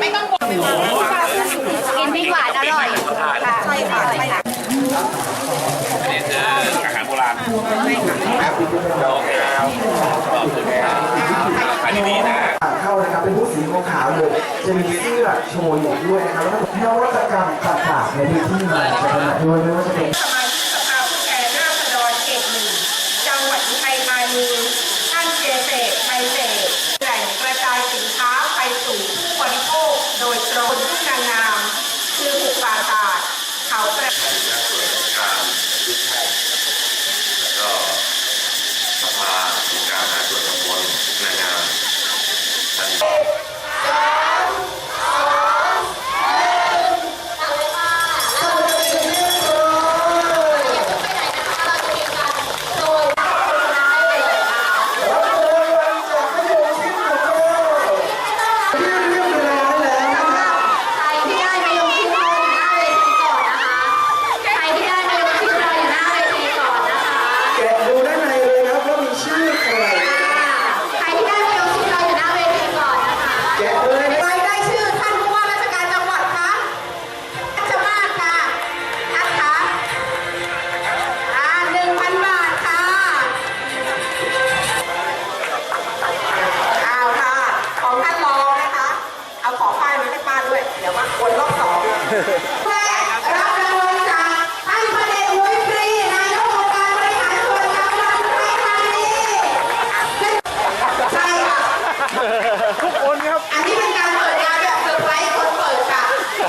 ไม่ต้องกวนไม่หวานอร่อยค่ะใช่ค่ใช่ค่ะอาหารโบราณครับดอกแก้วดอกแก้วอันนี้นเข้านะครับเป็นผู้สีขาวเลยจะมีเสื้อโชว์อยู่ด้วยนะครับแล้วนวัตกรรมต่างๆในพื้นที่มาจะเป็ด้ยไม่ว่าจะเป็น ดูด้านในเลยนะครับามีชื่อใครใครที่ได้เป็งชื่อเราอยู่หน้าเวทีก่อนนะคะแกเลยใครได้ชื่อท่านผู้ว่าราชการจังหวัดคะรัชมาศค่ะทัดคะอ่าหนึ่งพันบาทค่ะอ้าวค่ะ ของท่านรองนะคะ เอาของป้ายมาให้ป้าด้วย เดี๋ยวมาคนรอบสอง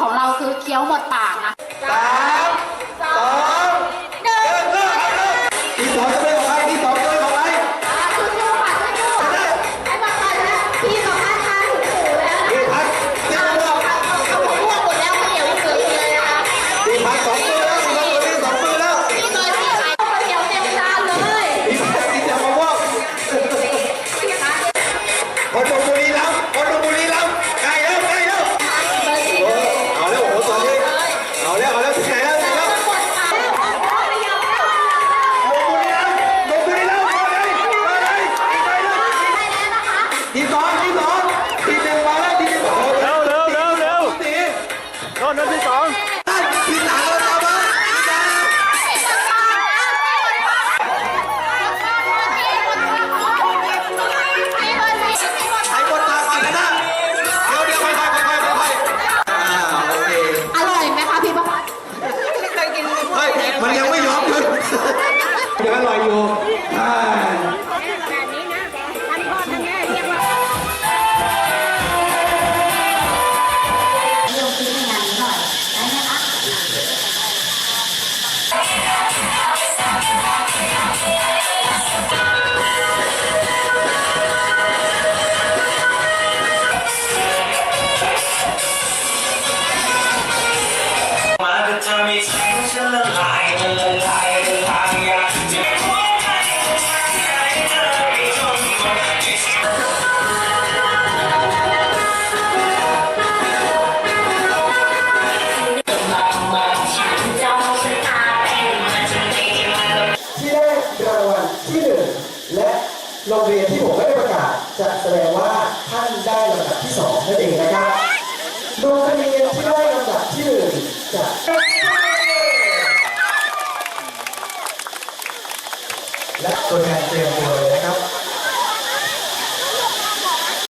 ของเราคือเคี้ยวหมดปากนะ โรงเรียนที่ผมไม่ได้ประกาศจะแสดงว่าท่านได้ลำดับที่สองนั่นเองนะครับ